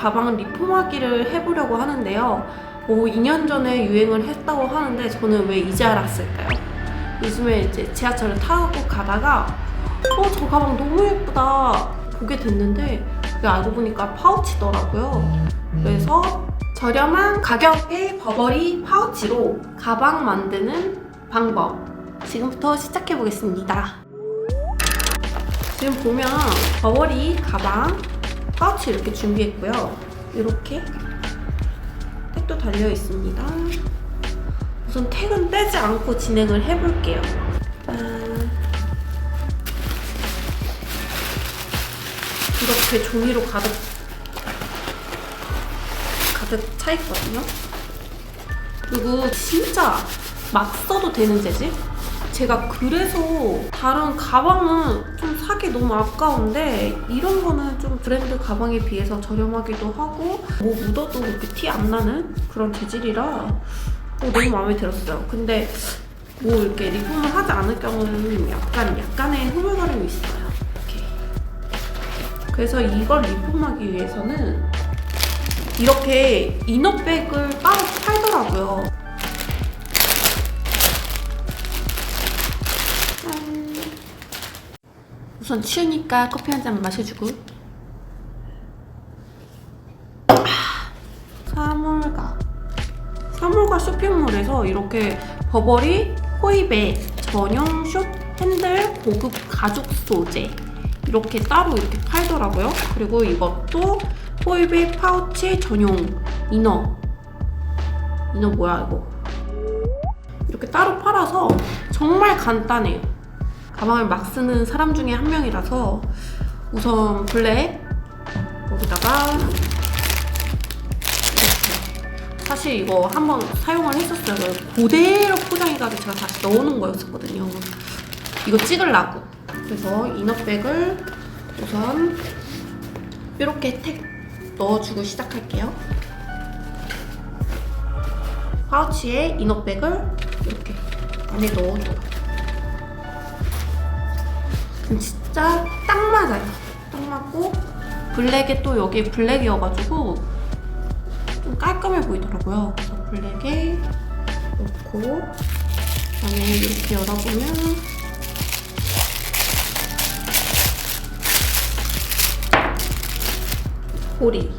가방 리폼하기를 해보려고 하는데요. 오, 2년 전에 유행을 했다고 하는데 저는 왜 이제 알았을까요? 요즘에 이제 지하철을 타고 가다가 어, 저 가방 너무 예쁘다 보게 됐는데 그게 알고 보니까 파우치더라고요. 그래서 저렴한 가격의 버버리 파우치로 가방 만드는 방법 지금부터 시작해 보겠습니다. 지금 보면 버버리 가방 파우치 이렇게 준비했고요. 이렇게 택도 달려 있습니다. 우선 택은 떼지 않고 진행을 해볼게요. 짠. 이렇게 종이로 가득 가득 차 있거든요. 그리고 진짜 막 써도 되는 재질? 제가 그래서 다른 가방은 좀 사기 너무 아까운데 이런 거는 좀 브랜드 가방에 비해서 저렴하기도 하고 뭐 묻어도 그렇게 티 안 나는 그런 재질이라 어, 너무 마음에 들었어요. 근데 뭐 이렇게 리폼을 하지 않을 경우는 약간 약간의 흐물거림이 있어요. 그래서 이걸 리폼하기 위해서는 이렇게 이너백을 따로 팔더라고요. 우선 추우니까 커피 한 잔 마셔주고. 아, 사물가. 사물가 쇼핑몰에서 이렇게 버버리 호이베 전용 숏 핸들 고급 가죽 소재 이렇게 따로 이렇게 팔더라고요. 그리고 이것도 호이베 파우치 전용 이너. 이너 뭐야 이거? 이렇게 따로 팔아서 정말 간단해요. 가방을 막 쓰는 사람 중에 한 명이라서 우선 블랙 여기다가 사실 이거 한번 사용을 했었어요. 그대로 포장해가지고 제가 다시 넣어놓은 거였었거든요. 이거 찍으려고. 그래서 이너백을 우선 이렇게 택 넣어주고 시작할게요. 파우치에 이너백을 이렇게 안에 넣어줘. 그럼 진짜 딱 맞아요. 딱 맞고 블랙에 또 여기 블랙이어가지고 좀 깔끔해 보이더라고요. 그래서 블랙에 넣고 그다음에 이렇게 열어보면 고리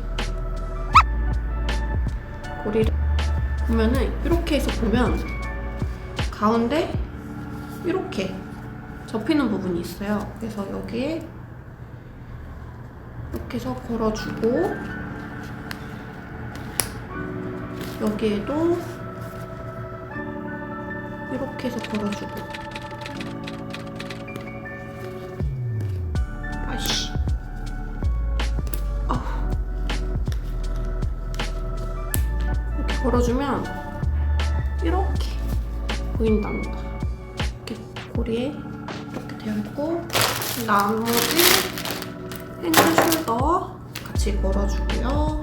고리를 보면은 이렇게 해서 보면 가운데 이렇게 접히는 부분이 있어요. 그래서 여기에 이렇게 해서 걸어주고 여기에도 이렇게 해서 걸어주고. 아이씨. 아우. 이렇게 걸어주면 이렇게 보인답니다. 이렇게 고리에 되어 있고 나머지 핸드 숄더 같이 걸어주고요.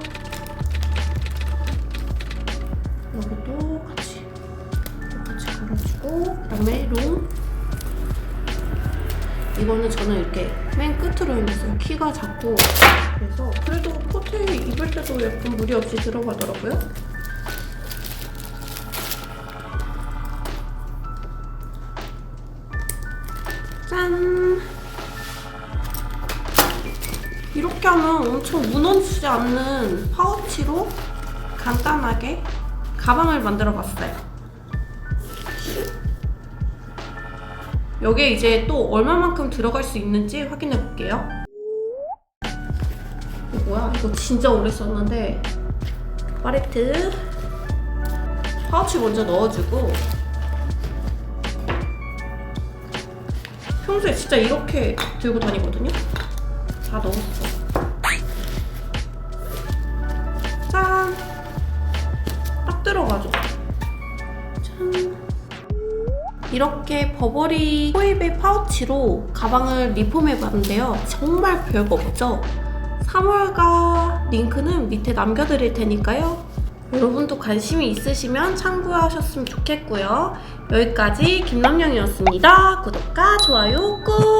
여기도 같이 같이 걸어주고 그다음에 롱. 이거는 저는 이렇게 맨 끝으로 해놨어요 키가 작고 그래서 그래도 코트에 입을 때도 약간 무리 없이 들어가더라고요 짠 이렇게 하면 엄청 무너지지 않는 파우치로 간단하게 가방을 만들어 봤어요. 여기에 이제 또 얼마만큼 들어갈 수 있는지 확인해 볼게요. 이거 뭐야? 이거 진짜 오래 썼는데 파레트 파우치 먼저 넣어주고 평소에 진짜 이렇게 들고 다니거든요. 다 넣었어. 짠! 딱 들어가죠. 짠. 이렇게 버버리 호이베 파우치로 가방을 리폼해봤는데요. 정말 별거 없죠? 3월가 링크는 밑에 남겨드릴 테니까요. 여러분도 관심이 있으시면 참고하셨으면 좋겠고요. 여기까지 김남영이었습니다. 구독과 좋아요 꾹!